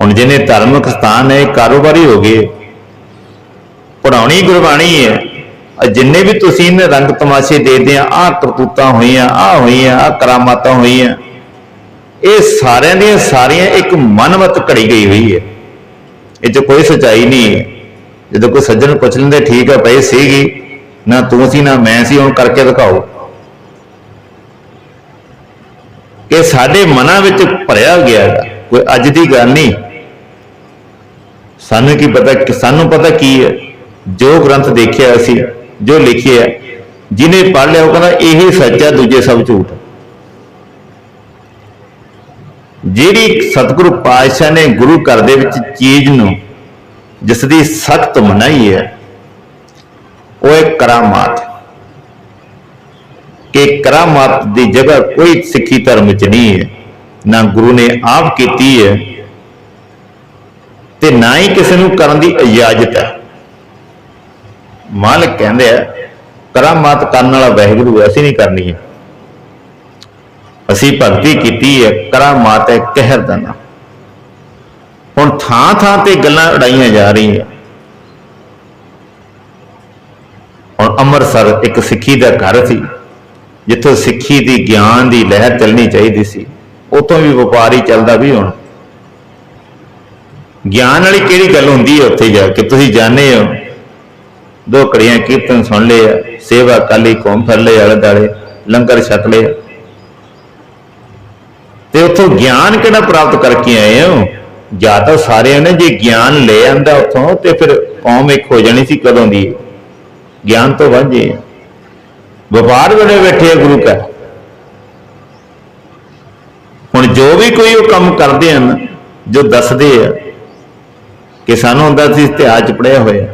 ਹੁਣ ਜਿਹਨੇ ਧਾਰਮਿਕ ਸਥਾਨ ਹੈ ਕਾਰੋਬਾਰੀ ਹੋ ਗਏ। ਪੜਾਉਣੀ ਗੁਰਬਾਣੀ ਹੈ। ਜਿੰਨੇ ਵੀ ਤੁਸੀਂ ਇਹਨੇ ਰੰਗ ਤਮਾਸ਼ੇ ਦੇਖਦੇ ਆ, ਆਹ ਕਰਤੂਤਾਂ ਹੋਈਆਂ, ਆਹ ਹੋਈਆਂ, ਆਹ ਕਰਾਮਾਤਾਂ ਹੋਈਆਂ। ਇਹ ਸਾਰਿਆਂ ਦੀਆਂ ਸਾਰੀਆਂ ਇੱਕ ਮਨਵਤ ਘੜੀ ਗਈ ਹੋਈ ਹੈ। ਇਹ 'ਚ ਕੋਈ ਸਚਾਈ ਨਹੀਂ ਹੈ। ਜਦੋਂ ਕੋਈ ਸੱਜਣ ਪੁੱਛ ਲੈਂਦੇ, ਠੀਕ ਹੈ ਭਾਈ, ਸੀਗੀ? ਨਾ ਤੂੰ ਸੀ, ਨਾ ਮੈਂ ਸੀ, ਹੁਣ ਕਰਕੇ ਦਿਖਾਓ। ਕਿ ਸਾਡੇ ਮਨਾਂ ਵਿੱਚ ਭਰਿਆ ਗਿਆ ਹੈ ਕੋਈ ਅੱਜ ਦੀ ਗੱਲ ਨਹੀਂ। ਸਾਨੂੰ ਕੀ ਪਤਾ ਕਿ ਸਾਨੂੰ ਪਤਾ ਕੀ ਹੈ। ਜੋ ਗ੍ਰੰਥ ਦੇਖਿਆ ਅਸੀਂ, ਜੋ ਲਿਖਿਆ, ਜਿਹਨੇ ਪੜ੍ਹ ਲਿਆ ਉਹ ਕਹਿੰਦਾ ਇਹ ਸੱਚ ਹੈ ਦੂਜੇ ਸਭ ਝੂਠ ਜਿਹੜੀ ਸਤਿਗੁਰੂ ਪਾਤਸ਼ਾਹ ਨੇ ਗੁਰੂ ਘਰ ਦੇ ਵਿੱਚ ਚੀਜ਼ ਨੂੰ, ਜਿਸ ਦੀ ਸਖਤ ਮਨਾਈ ਹੈ, ਉਹ ਹੈ ਕਰਾਮਾਤ ਕਿ ਕਰਾਮਾਤ ਦੀ ਜਗ੍ਹਾ ਕੋਈ ਸਿੱਖੀ ਧਰਮ ਵਿੱਚ ਨਹੀਂ ਹੈ। ਨਾ ਗੁਰੂ ਨੇ ਆਪ ਕੀਤੀ ਹੈ ਤੇ ਨਾ ਹੀ ਕਿਸੇ ਨੂੰ ਕਰਨ ਦੀ ਇਜਾਜ਼ਤ ਹੈ। ਮਾਲਕ ਕਹਿੰਦੇ ਆ ਕਰਾਮਾਤ ਕਰਨ ਵਾਲਾ ਵਾਹਿਗੁਰੂ ਹੈ, ਅਸੀਂ ਨਹੀਂ ਕਰਨੀ ਹੈ। ਅਸੀਂ ਭਗਤੀ ਕੀਤੀ ਹੈ ਕਰਾਮਾਤ ਹੈ ਕਹਿਰ ਦਾ ਨਾਮ। ਹੁਣ ਥਾਂ ਥਾਂ ਤੇ ਗੱਲਾਂ ਉਡਾਈਆਂ ਜਾ ਰਹੀਆਂ। ਹੁਣ ਅੰਮ੍ਰਿਤਸਰ ਇੱਕ ਸਿੱਖੀ ਦਾ ਘਰ ਸੀ ਜਿੱਥੋਂ ਸਿੱਖੀ ਦੀ ਗਿਆਨ ਦੀ ਲਹਿਰ ਚੱਲਣੀ ਚਾਹੀਦੀ ਸੀ। ਉਤੋਂ ਵੀ ਵਪਾਰ ਹੀ ਚੱਲਦਾ ਵੀ ਹੁਣ। ਗਿਆਨ ਵਾਲੀ ਕਿਹੜੀ ਗੱਲ ਹੁੰਦੀ ਹੈ ਉੱਥੇ ਜਾ ਕੇ? ਤੁਸੀਂ ਜਾਣਦੇ ਹੋ। ਦੋ ਕੜੀਆਂ ਕੀਰਤਨ ਸੁਣ ਲਏ ਸੇਵਾ ਕਾਲੀ ਘੁੰਮ ਫਿਰ ਲਏ ਆਲੇ ਦਾਲੇ ਲੰਗਰ ਛਕ ਲਏ। ਤੇ ਉੱਥੋਂ ਗਿਆਨ ਕਿਹੜਾ ਪ੍ਰਾਪਤ ਕਰਕੇ ਆਏ ਹੋ? ਜਾਂ ਤਾਂ ਸਾਰਿਆਂ ਨੇ ਜੇ ਗਿਆਨ ਲੈ ਆਂਦਾ ਉੱਥੋਂ, ਤੇ ਫਿਰ ਕੌਮ ਇੱਕ ਹੋ ਜਾਣੀ ਸੀ ਕਦੋਂ ਦੀ? ਗਿਆਨ ਤੋਂ ਵਾਂਝੇ ਆ। ਵਪਾਰ ਵੇਲੇ ਬੈਠੇ ਆ ਗੁਰੂ ਘਰ। ਹੁਣ ਜੋ ਵੀ ਕੋਈ ਉਹ ਕੰਮ ਕਰਦੇ ਹਨ, ਜੋ ਦੱਸਦੇ ਆ ਕਿ ਸਾਨੂੰ ਹੁੰਦਾ ਸੀ ਇਤਿਹਾਸ ਚ ਪੜਿਆ ਹੋਇਆ।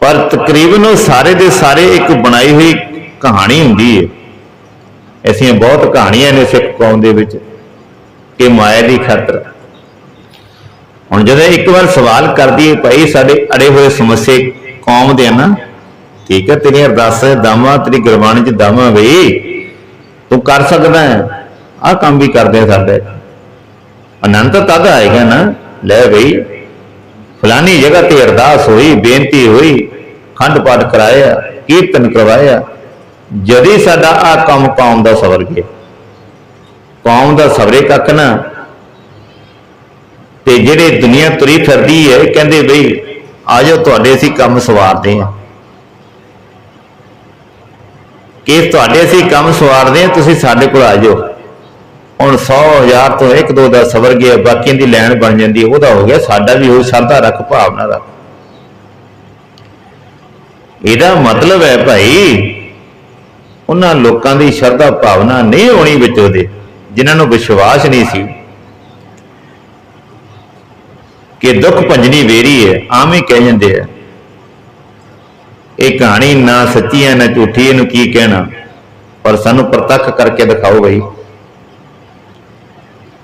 ਪਰ ਤਕਰੀਬਨ ਉਹ ਸਾਰੇ ਦੇ ਸਾਰੇ ਇੱਕ ਬਣਾਈ ਹੋਈ ਕਹਾਣੀ ਹੁੰਦੀ ਹੈ ਐਸੀਆਂ ਬਹੁਤ ਕਹਾਣੀਆਂ ਨੇ ਸਿੱਖ ਕੌਮ ਦੇ ਵਿੱਚ ਕਿ ਮਾਇਆ ਦੀ ਖਾਤਰ। ਹੁਣ ਜਦੋਂ ਇੱਕ ਵਾਰ ਸਵਾਲ ਕਰਦੀ ਹੈ ਭਾਈ, ਸਾਡੇ ਅੜੇ ਹੋਏ ਸਮੱਸੇ ਕੌਮ ਦੇ ਆ ਨਾ, ਠੀਕ ਹੈ ਤੇਰੀ ਅਰਦਾਸ, ਦਾਮਾ, ਤੇਰੀ ਗੁਰਬਾਣੀ ਚ ਦਾਮਾ ਬਈ ਤੂੰ ਕਰ ਸਕਦਾ ਹੈ। ਆਹ ਕੰਮ ਵੀ ਕਰਦੇ ਆ ਸਾਡੇ। ਅਨੰਤ ਤਦ ਆਏਗਾ ਨਾ, ਲੈ ਬਈ ਫਲਾਨੀ ਜਗ੍ਹਾ ਤੇ ਅਰਦਾਸ ਹੋਈ, ਬੇਨਤੀ ਹੋਈ, ਖੰਡ ਪਾਠ ਕਰਾਇਆ, ਕੀਰਤਨ ਕਰਵਾਇਆ। ਜਦੀ ਸਾਡਾ ਆ ਕੰਮ ਕੌਮ ਦਾ ਸਵਰ ਗਿਆ। ਕੌਮ ਦਾ ਸਵਰੇ ਕੱਖ ਨਾ। ਤੇ ਜਿਹੜੇ ਦੁਨੀਆ ਤੁਰੀ ਫਿਰਦੀ ਹੈ ਕਹਿੰਦੇ ਬਈ ਆ ਜਾਓ ਤੁਹਾਡੇ ਅਸੀਂ ਕੰਮ ਸਵਾਰਦੇ ਹਾਂ ਕਿ ਤੁਹਾਡੇ ਅਸੀਂ ਕੰਮ ਸਵਾਰਦੇ ਹਾਂ ਤੁਸੀਂ ਸਾਡੇ ਕੋਲ ਆ ਜਾਓ ਹੁਣ 100 ਹਜ਼ਾਰ ਤੋਂ ਇੱਕ ਦੋ ਦਾ ਸਵਰ ਗਿਆ ਬਾਕੀਆਂ ਦੀ ਲੈਣ ਬਣ ਜਾਂਦੀ, ਉਹਦਾ ਹੋ ਗਿਆ ਸਾਡਾ ਵੀ ਉਹ ਸਰਦਾ ਰੱਖ, ਭਾਵਨਾ ਰੱਖ। ਇਹਦਾ ਮਤਲਬ ਹੈ ਭਾਈ, ਉਹਨਾਂ ਲੋਕਾਂ ਦੀ ਸ਼ਰਧਾ ਭਾਵਨਾ ਨਹੀਂ ਹੋਣੀ ਵਿੱਚ ਉਹਦੇ, ਜਿਨ੍ਹਾਂ ਨੂੰ ਵਿਸ਼ਵਾਸ ਨਹੀਂ ਸੀ। ਕਿ ਦੁੱਖ ਭੰਜਨੀ ਵੇਰੀ ਹੈ ਆਮ ਹੀ ਕਹਿ ਜਾਂਦੇ ਆ। ਇਹ ਕਹਾਣੀ ਨਾ ਸੱਚੀ ਹੈ, ਨਾ ਝੂਠੀ, ਇਹਨੂੰ ਕੀ ਕਹਿਣਾ? ਪਰ ਸਾਨੂੰ ਪ੍ਰਤੱਖ ਕਰਕੇ ਦਿਖਾਓ ਬਈ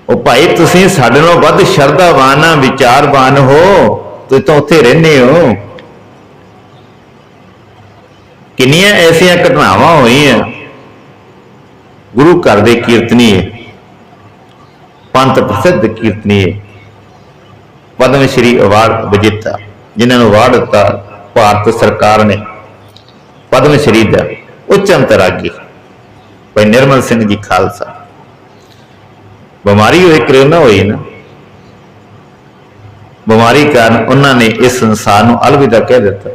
ਉਹ ਭਾਈ, ਤੁਸੀਂ ਸਾਡੇ ਨਾਲੋਂ ਵੱਧ ਸ਼ਰਧਾਵਾਨ ਆ, ਵਿਚਾਰਵਾਨ ਹੋ। ਤੁਸੀਂ ਤਾਂ ਉੱਥੇ ਰਹਿੰਦੇ ਹੋ। ਕਿੰਨੀਆਂ ਐਸੀਆਂ ਘਟਨਾਵਾਂ ਹੋਈਆਂ। ਗੁਰੂ ਘਰ ਦੇ ਕੀਰਤਨੀ ਪੰਥ ਪ੍ਰਸਿੱਧ ਕੀਰਤਨੀਏ, ਪਦਮ ਸ਼੍ਰੀ ਅਵਾਰਡ ਵਿਜੇਤਾ, ਜਿਨ੍ਹਾਂ ਨੂੰ ਅਵਾਰਡ ਦਿੱਤਾ ਭਾਰਤ ਸਰਕਾਰ ਨੇ। ਪਦਮ ਸ਼੍ਰੀ ਦਾ ਉੱਚ ਅੰਤਰਾਗੀ ਭਾਈ ਨਿਰਮਲ ਸਿੰਘ ਜੀ ਖਾਲਸਾ। ਬਿਮਾਰੀ ਹੋਈ ਕਰੋਨਾ ਹੋਈ ਨਾ। ਬਿਮਾਰੀ ਕਾਰਨ ਉਹਨਾਂ ਨੇ ਇਸ ਸੰਸਾਰ ਨੂੰ ਅਲਵਿਦਾ ਕਹਿ ਦਿੱਤਾ।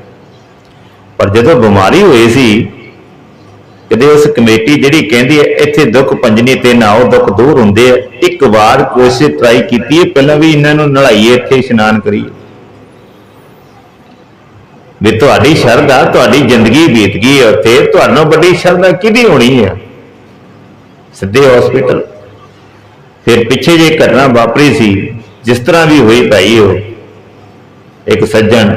ਪਰ ਜਦੋਂ ਬਿਮਾਰੀ ਹੋਈ ਸੀ, ਕਦੇ ਉਸ ਕਮੇਟੀ ਜਿਹੜੀ ਕਹਿੰਦੀ ਹੈ, ਇੱਥੇ ਦੁੱਖ ਪੰਜਨੀ ਤੇ ਨਾ ਉਹ ਦੁੱਖ ਦੂਰ ਹੁੰਦੇ ਆ, ਇੱਕ ਵਾਰ ਕੋਸ਼ਿਸ਼ ਟਰਾਈ ਕੀਤੀ ਹੈ, ਪਹਿਲਾਂ ਵੀ ਇਹਨਾਂ ਨੂੰ ਨਲਾਈਏ ਇੱਥੇ ਇਸ਼ਨਾਨ ਕਰੀਏ ਵੀ ਤੁਹਾਡੀ ਸ਼ਰਧਾ ਤੁਹਾਡੀ ਜ਼ਿੰਦਗੀ ਬੀਤ ਗਈ ਹੈ ਉੱਥੇ ਤੁਹਾਨੂੰ ਵੱਡੀ ਸ਼ਰਧਾ ਕਿਹਦੀ ਹੋਣੀ ਹੈ? ਸਿੱਧੇ ਹਸਪੀਟਲ ਫਿਰ ਪਿੱਛੇ ਜੇ ਘਟਨਾ ਵਾਪਰੀ ਸੀ, ਜਿਸ ਤਰ੍ਹਾਂ ਵੀ ਹੋਈ ਭਾਈ ਉਹ। ਇੱਕ ਸੱਜਣ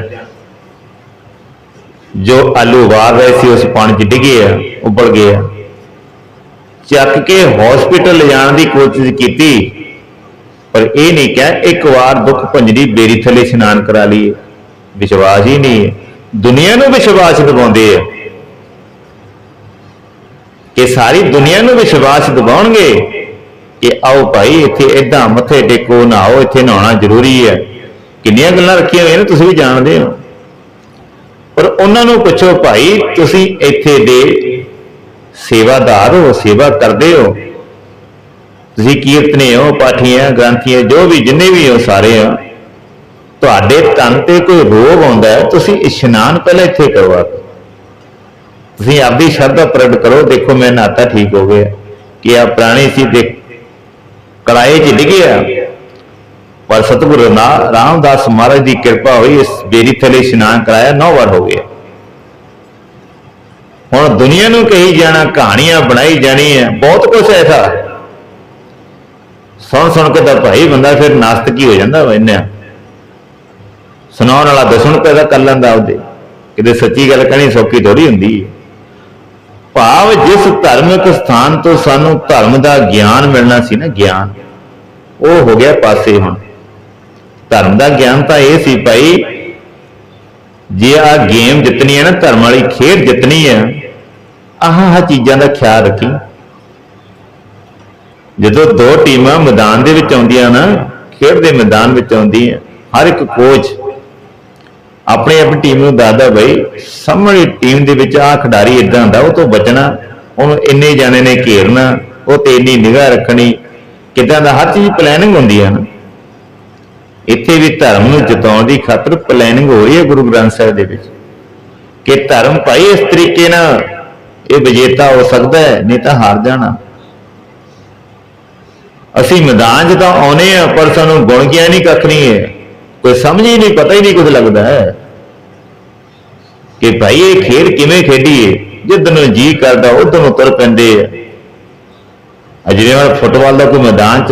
ਜੋ ਆਲੂ ਵਾਰ ਰਹੇ ਸੀ, ਉਸ ਪਾਣੀ 'ਚ ਡਿੱਗੇ ਆ ਉੱਬਲ ਗਏ ਆ ਚੱਕ ਕੇ ਹਸਪੀਟਲ ਲਿਜਾਣ ਦੀ ਕੋਸ਼ਿਸ਼ ਕੀਤੀ, ਪਰ ਇਹ ਨਹੀਂ ਕਿਹਾ, ਇੱਕ ਵਾਰ ਦੁੱਖ ਭੰਜਰੀ ਬੇਰੀ ਥੱਲੇ ਇਸ਼ਨਾਨ ਕਰਾ ਲਈਏ। ਵਿਸ਼ਵਾਸ ਹੀ ਨਹੀਂ ਹੈ। ਦੁਨੀਆ ਨੂੰ ਵਿਸ਼ਵਾਸ ਦਿਵਾਉਂਦੇ ਆ। ਕਿ ਸਾਰੀ ਦੁਨੀਆ ਨੂੰ ਵਿਸ਼ਵਾਸ ਦਿਵਾਉਣਗੇ ਕਿ ਆਓ ਭਾਈ, ਇੱਥੇ ਇਦਾਂ ਮੱਥੇ ਟੇਕੋ, ਨਹਾਓ, ਇੱਥੇ ਨਹਾਉਣਾ ਜ਼ਰੂਰੀ ਹੈ। ਕਿੰਨੀਆਂ ਗੱਲਾਂ ਰੱਖੀਆਂ ਹੋਈਆਂ ਨੇ, ਤੁਸੀਂ ਵੀ ਜਾਣਦੇ ਹੋ। ਪਰ ਉਹਨਾਂ ਨੂੰ ਪੁੱਛੋ, ਭਾਈ, ਤੁਸੀਂ ਇੱਥੇ ਦੇ ਸੇਵਾਦਾਰ ਹੋ, ਸੇਵਾ ਕਰਦੇ ਹੋ। ਤੁਸੀਂ ਕੀਰਤਨੇ ਹੋ ਪਾਠੀਆਂ ਗ੍ਰੰਥੀਆਂ ਜੋ ਵੀ, ਜਿੰਨੇ ਵੀ ਹੋ, ਸਾਰੇ ਹੋ। ਤੁਹਾਡੇ ਤਨ ਤੇ ਕੋਈ ਰੋਗ ਆਉਂਦਾ ਹੈ, ਤੁਸੀਂ ਇਸ਼ਨਾਨ ਪਹਿਲਾਂ ਇੱਥੇ ਕਰਵਾ ਦਿਓ। ਤੁਸੀਂ ਆਪਦੀ ਸ਼ਰਧਾ ਪ੍ਰਗਟ ਕਰੋ, ਦੇਖੋ ਮੈਂ ਨਾਤਾ ਠੀਕ ਹੋ ਗਿਆ। ਕਿ ਆ ਪ੍ਰਾਣੀ ਸੀ ਦੇ ਕੜਾਏ 'ਚ ਡਿੱਗਿਆ ਪਰ ਸਤਿਗੁਰੂ ਨਾ ਰਾਮਦਾਸ ਮਹਾਰਾਜ ਦੀ ਕਿਰਪਾ ਹੋਈ, ਇਸ ਬੇਰੀ ਥਲੇ ਇਸ਼ਨਾਨ ਕਰਾਇਆ, ਨੌ ਵਾਰ ਹੋ ਗਿਆ ਹੁਣ ਦੁਨੀਆ ਨੂੰ ਕਹੀ ਜਾਣਾ, ਕਹਾਣੀਆਂ ਬਣਾਈ ਜਾਣੀ ਹੈ, ਬਹੁਤ ਕੁਝ ਐਸਾ ਸੁਣ ਸੁਣ ਕੇ ਤਾਂ ਭਾਈ ਬੰਦਾ ਫਿਰ ਨਾਸਤਕ ਹੀ ਹੋ ਜਾਂਦਾ ਵਾ ਇੰਨਾ ਸੁਣਾਉਣ ਵਾਲਾ ਦਸਣ ਪੈਦਾ ਕਰ ਲੈਂਦਾ ਉਹਦੇ। ਕਿਤੇ ਸੱਚੀ ਗੱਲ ਕਹਿਣੀ ਸੌਖੀ ਥੋੜੀ ਹੁੰਦੀ ਹੈ। ਭਾਵ ਜਿਸ ਧਾਰਮਿਕ ਸਥਾਨ ਤੋਂ ਸਾਨੂੰ ਧਰਮ ਦਾ ਗਿਆਨ ਮਿਲਣਾ ਸੀ ਨਾ, ਗਿਆਨ। ਉਹ ਹੋ ਗਿਆ ਪਾਸੇ ਹੁਣ। ਧਰਮ ਦਾ ਗਿਆਨ ਤਾਂ ਇਹ ਸੀ ਭਾਈ, ਜੇ ਆ ਗੇਮ ਜਿੱਤਣੀ ਹੈ ਨਾ, ਧਰਮ ਵਾਲੀ ਖੇਡ ਜਿੱਤਣੀ ਹੈ, ਆਹ ਆਹ ਚੀਜ਼ਾਂ ਦਾ ਖਿਆਲ ਰੱਖੀ। ਜਦੋਂ ਦੋ ਟੀਮਾਂ ਮੈਦਾਨ ਦੇ ਵਿੱਚ ਆਉਂਦੀਆਂ ਨਾ, ਖੇਡ ਦੇ ਮੈਦਾਨ ਵਿੱਚ ਆਉਂਦੀਆਂ, ਹਰ ਇੱਕ ਕੋਚ ਆਪਣੀ ਆਪਣੀ ਟੀਮ ਨੂੰ ਦੱਸਦਾ ਬਈ, ਸਾਹਮਣੇ ਟੀਮ ਦੇ ਵਿੱਚ ਆ ਖਿਡਾਰੀ ਇਦਾਂ ਦਾ ਉਹ ਤੋਂ ਬਚਣਾ, ਉਹਨੂੰ ਇੰਨੇ ਜਾਣੇ ਨੇ ਘੇਰਨਾ, ਉਹ ਤੇ ਇੰਨੀ ਨਿਗਾਹ ਰੱਖਣੀ, ਕਿਦਾਂ ਦਾ ਹਰ ਚੀਜ਼ ਪਲੈਨਿੰਗ ਹੁੰਦੀ ਹੈ ਨਾ ਇੱਥੇ ਵੀ ਧਰਮ ਨੂੰ ਜਿਤਾਉਣ ਦੀ ਖਾਤਰ ਪਲੈਨਿੰਗ ਹੋ ਰਹੀ ਹੈ ਗੁਰੂ ਗ੍ਰੰਥ ਸਾਹਿਬ ਦੇ ਵਿੱਚ, ਕਿ ਧਰਮ ਭਾਈ ਇਸ ਤਰੀਕੇ ਨਾਲ ਇਹ ਵਿਜੇਤਾ ਹੋ ਸਕਦਾ ਹੈ, ਨਹੀਂ ਤਾਂ ਹਾਰ ਜਾਣਾ। ਅਸੀਂ ਮੈਦਾਨ 'ਚ ਤਾਂ ਆਉਨੇ ਆ ਪਰ ਸਾਨੂੰ ਗੁਣ ਗਿਆਨ ਹੀ ਕੱਖ ਨਹੀਂ ਹੈ। ਕੋਈ ਸਮਝ ਹੀ ਨਹੀਂ, ਪਤਾ ਹੀ ਨਹੀਂ ਕੁਝ ਲੱਗਦਾ ਹੈ। ਕਿ ਭਾਈ ਇਹ ਖੇਡ ਕਿਵੇਂ ਖੇਡੀਏ ਜਿੱਦ ਨੂੰ ਜੀ ਕਰਦਾ ਉਧਰ ਨੂੰ ਤੁਰ ਪੈਂਦੇ ਆ। ਅਜਿਹੇ ਫੁੱਟਬਾਲ ਦਾ ਕੋਈ ਮੈਦਾਨ 'ਚ